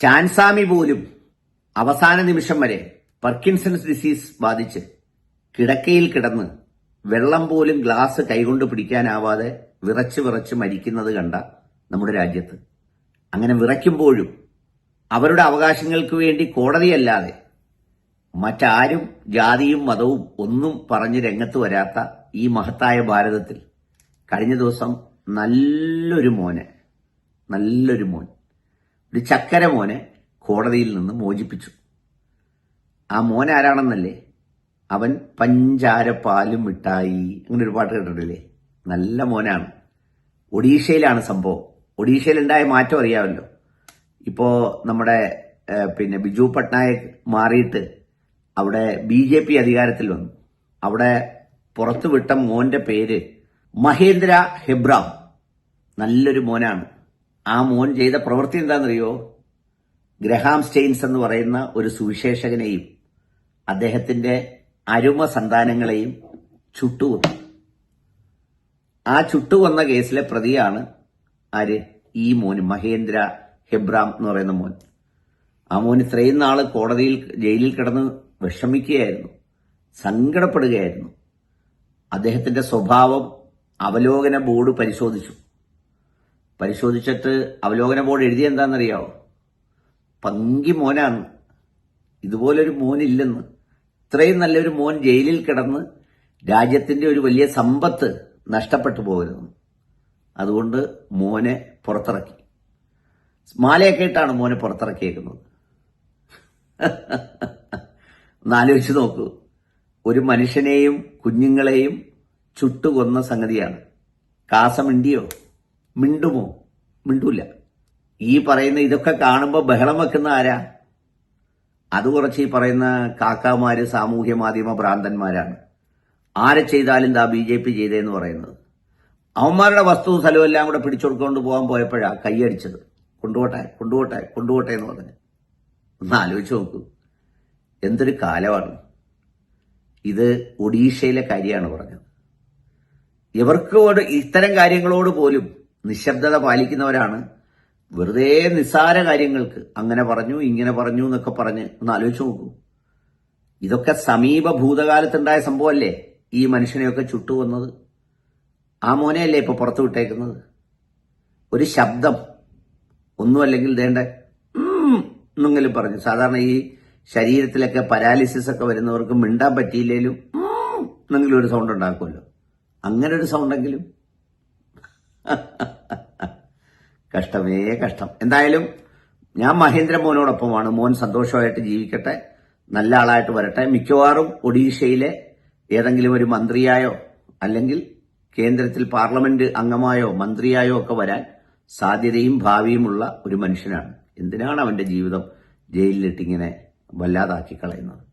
സ്റ്റാൻസാമി പോലും അവസാന നിമിഷം വരെ പർക്കിൻസൺസ് ഡിസീസ് ബാധിച്ച് കിടക്കയിൽ കിടന്ന് വെള്ളം പോലും ഗ്ലാസ് കൈകൊണ്ട് പിടിക്കാനാവാതെ വിറച്ച് വിറച്ച് മരിക്കുന്നത് കണ്ട നമ്മുടെ രാജ്യത്ത്. അങ്ങനെ വിറയ്ക്കുമ്പോഴും അവരുടെ അവകാശങ്ങൾക്ക് വേണ്ടി കോടതിയല്ലാതെ മറ്റാരും ജാതിയും മതവും ഒന്നും പറഞ്ഞ് രംഗത്ത് വരാത്ത ഈ മഹത്തായ ഭാരതത്തിൽ കഴിഞ്ഞ ദിവസം നല്ലൊരു മോനെ നല്ലൊരു മോൻ ഒരു ചക്കര മോനെ കോടതിയിൽ നിന്ന് മോചിപ്പിച്ചു. ആ മോൻ ആരാണെന്നല്ലേ? അവൻ പഞ്ചാര പാലും മിഠായി അങ്ങനെ ഒരു പാട്ട് കേട്ടിട്ടില്ലേ? നല്ല മോനാണ്. ഒഡീഷയിലാണ് സംഭവം. ഒഡീഷയിലുണ്ടായ മാറ്റം അറിയാമല്ലോ. ഇപ്പോ നമ്മുടെ പിന്നെ ബിജു പട്നായക് മാറിയിട്ട് അവിടെ ബി ജെ പി അധികാരത്തിൽ വന്നു. അവിടെ പുറത്തുവിട്ട മോന്റെ പേര് മഹേന്ദ്ര ഹെബ്രാം. നല്ലൊരു മോനാണ്. ആ മോൻ ചെയ്ത പ്രവൃത്തി എന്താണെന്നറിയോ? ഗ്രഹാം സ്റ്റെയിൻസ് എന്ന് പറയുന്ന ഒരു സുവിശേഷകനെയും അദ്ദേഹത്തിന്റെ അരുമ സന്താനങ്ങളെയും ചുട്ടുകൊന്നു. ആ ചുട്ടുകൊന്ന കേസിലെ പ്രതിയാണ് ആര്? ഈ മോൻ മഹേന്ദ്ര ഹെബ്രാം എന്ന് പറയുന്ന മോൻ. ആ മോൻ ഇത്രയും നാൾ കോടതിയിൽ ജയിലിൽ കിടന്ന് വിഷമിക്കുകയായിരുന്നു സങ്കടപ്പെടുകയായിരുന്നു. അദ്ദേഹത്തിന്റെ സ്വഭാവം അവലോകന ബോർഡ് പരിശോധിച്ചു. പരിശോധിച്ചിട്ട് അവലോകന ബോർഡ് എഴുതിയ എന്താണെന്നറിയാവോ? പങ്കി മോനാണ്. ഇതുപോലൊരു മോനില്ലെന്ന്. ഇത്രയും നല്ലൊരു മോൻ ജയിലിൽ കിടന്ന് രാജ്യത്തിന്റെ ഒരു വലിയ സമ്പത്ത് നഷ്ടപ്പെട്ടു പോകരുതെന്ന്. അതുകൊണ്ട് മോനെ പുറത്തിറക്കി. മാലയൊക്കെ ഇട്ടാണ് മോനെ പുറത്തിറക്കിയേക്കുന്നത്. ഒന്നാലോചിച്ച് നോക്കൂ. ഒരു മനുഷ്യനെയും കുഞ്ഞുങ്ങളെയും ചുട്ടുകൊന്ന സംഗതിയാണ്. കാസ മിണ്ടിയോ മിണ്ടുമോ? മിണ്ടൂല. ഈ പറയുന്ന ഇതൊക്കെ കാണുമ്പോൾ ബഹളം വെക്കുന്ന ആരാ? അത് കുറച്ച് ഈ പറയുന്ന കാക്കാമാര് സാമൂഹ്യ മാധ്യമ ഭ്രാന്തന്മാരാണ്. ആരെ ചെയ്താലും ദാ ബി ജെ പി ചെയ്തതെന്ന് പറയുന്നത്. അവന്മാരുടെ വസ്തുവും സ്ഥലവും എല്ലാം കൂടെ പിടിച്ചെടുക്കൊണ്ട് പോകാൻ പോയപ്പോഴാ കൈയടിച്ചത്. കൊണ്ടുപോട്ടെ കൊണ്ടുപോട്ടെ കൊണ്ടുപോട്ടെ എന്ന് പറഞ്ഞു. ഒന്ന് ആലോചിച്ച് നോക്കൂ. എന്തൊരു കാലമാണ്. ഇത് ഒഡീഷയിലെ കാര്യമാണ് പറഞ്ഞത്. ഇവർക്കോട് ഇത്തരം കാര്യങ്ങളോട് പോലും നിശബ്ദത പാലിക്കുന്നവരാണ്. വെറുതെ നിസ്സാര കാര്യങ്ങൾക്ക് അങ്ങനെ പറഞ്ഞു ഇങ്ങനെ പറഞ്ഞു എന്നൊക്കെ പറഞ്ഞ് ഒന്ന് ആലോചിച്ചു നോക്കൂ. ഇതൊക്കെ സമീപ ഭൂതകാലത്തുണ്ടായ സംഭവമല്ലേ ഈ മനുഷ്യനെയൊക്കെ ചുട്ടുവന്നത് ആ മോനെയല്ലേ ഇപ്പൊ പുറത്തു വിട്ടേക്കുന്നത്? ഒരു ശബ്ദം ഒന്നുമല്ലെങ്കിൽ ദേണ്ട എന്നെങ്കിലും പറഞ്ഞു. സാധാരണ ഈ ശരീരത്തിലൊക്കെ പരാലിസിസ് ഒക്കെ വരുന്നവർക്ക് മിണ്ടാൻ പറ്റിയില്ലെങ്കിലും എന്നെങ്കിലും ഒരു സൗണ്ട് ഉണ്ടാക്കുമല്ലോ. അങ്ങനെ ഒരു സൗണ്ടെങ്കിലും കഷ്ടമേ കഷ്ടം. എന്തായാലും ഞാൻ മഹേന്ദ്ര മോനോടൊപ്പമാണ്. മോൻ സന്തോഷമായിട്ട് ജീവിക്കട്ടെ. നല്ല ആളായിട്ട് വരട്ടെ. മിക്കവാറും ഒഡീഷയിലെ ഏതെങ്കിലും ഒരു മന്ത്രിയായോ അല്ലെങ്കിൽ കേന്ദ്രത്തിൽ പാർലമെന്റ് അംഗമായോ മന്ത്രിയായോ ഒക്കെ വരാൻ സാധ്യതയും ഭാവിയുമുള്ള ഒരു മനുഷ്യനാണ്. എന്തിനാണ് അവന്റെ ജീവിതം ജയിലിലിട്ടിങ്ങനെ വല്ലാതാക്കി കളയുന്നത്?